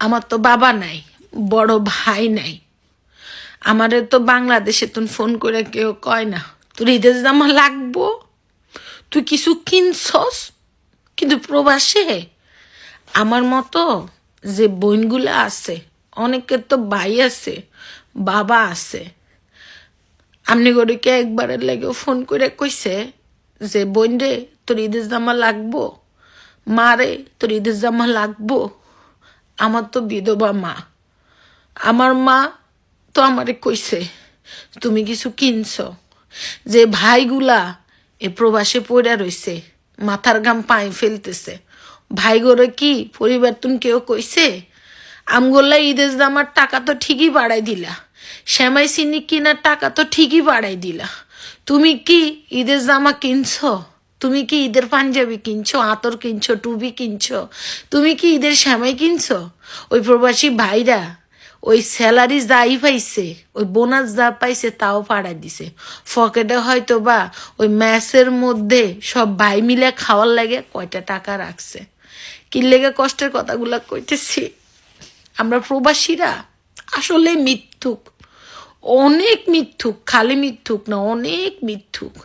আমার তো বাবা নাই, বড় ভাই নাই। আমারে তো বাংলাদেশে তুন ফোন করে কেউ কয় না, তোর ঈদের জামা লাগবো? তুই কিছু কিনছস? কিন্তু প্রবাসে? আমার মতো যে বোনগুলো আছে অনেকের তো ভাই আছে, বাবা আছে। আমনি গরিকে একবারের লেগে ফোন করে কইছে যে, বোন রে, তোর ঈদের জামা লাগবো? মা রে, তোর ঈদের জামা লাগবো? আমার তো বিধবা মা। আমার মা তো আমারে কইছে, তুমি কিছু কিনছ? যে ভাইগুলা এ প্রবাসে পড়ে রইছে, মাথার গাম পায়ে ফেলতেছে। ভাই গোরে কি পরিবার তুমি কেউ কইছে? আমগোল্লা ঈদের দামার টাকা তো ঠিকই বাড়াই দিলা, শ্যামাই চিনি কিনার টাকা তো ঠিকই বাড়াই দিলা। তুমি কি ঈদের জামা কিনছো? তুমি কি ঈদের পাঞ্জাবি কিনছো, আতর কিনছো টুবি কিনছো? তুমি কি ঈদের শ্যামাই কিনছো? ওই প্রবাসী ভাইরা, ওই স্যালারি যাই পাইছে, ওই বোনাস যা পাইছে তাও পাড়া দিছে। ফকেটে হয়তো বা ওই ম্যাচের মধ্যে সব ভাই মিলে খাওয়ার লাগে কয়টা টাকা রাখছে। কি লেগে কষ্টের কথাগুলা কইতেছি? আমরা প্রবাসীরা আসলে মিথ্যুক, অনেক মিথ্যুক, খালি মিথ্যুক না, অনেক মিথ্যুক।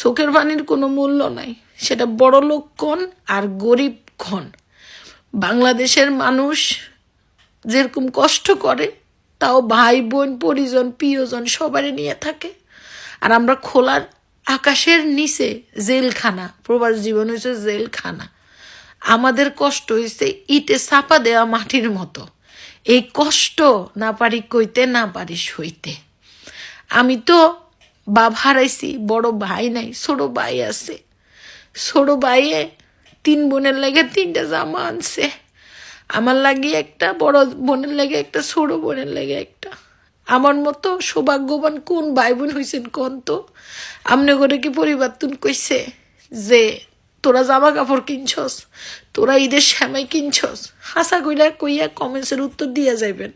চোখের পানির কোনো মূল্য নাই। সেটা বড় লোক কন আর গরিব কন। বাংলাদেশের মানুষ যেরকম কষ্ট করে, তাও ভাই, বোন, পরিজন, প্রিয়জন সবারই নিয়ে থাকে। আর আমরা খোলার আকাশের নিচে জেলখানা, প্রবাস জীবন হয়েছে জেলখানা। আমাদের কষ্ট হয়েছে ইটে চাপা দেওয়া মাটির মতো। এই কষ্ট না পারি কইতে, না পারি সইতে। আমি তো বাপ হারাইছি, বড় ভাই নাই, ছোট ভাই আছে। ছোট ভাইয়ে তিন বোনের লাগে তিনটা জামা আনছে। আমার লাগে একটা, বড় বোনের লাগে একটা, ছোট বোনের লাগে একটা। আমার মতো সৌভাগ্যবান কোন ভাই বোন হয়েছেন কোন তো? আমনে করে কি পরিবর্তন কইছে যে, তোরা জামা কাপড় কিনছস, তোরা ঈদের শ্যামাই কিনছস? হাসা কইলা কইয়া কমেন্টসের উত্তর দিয়া যাইবেন।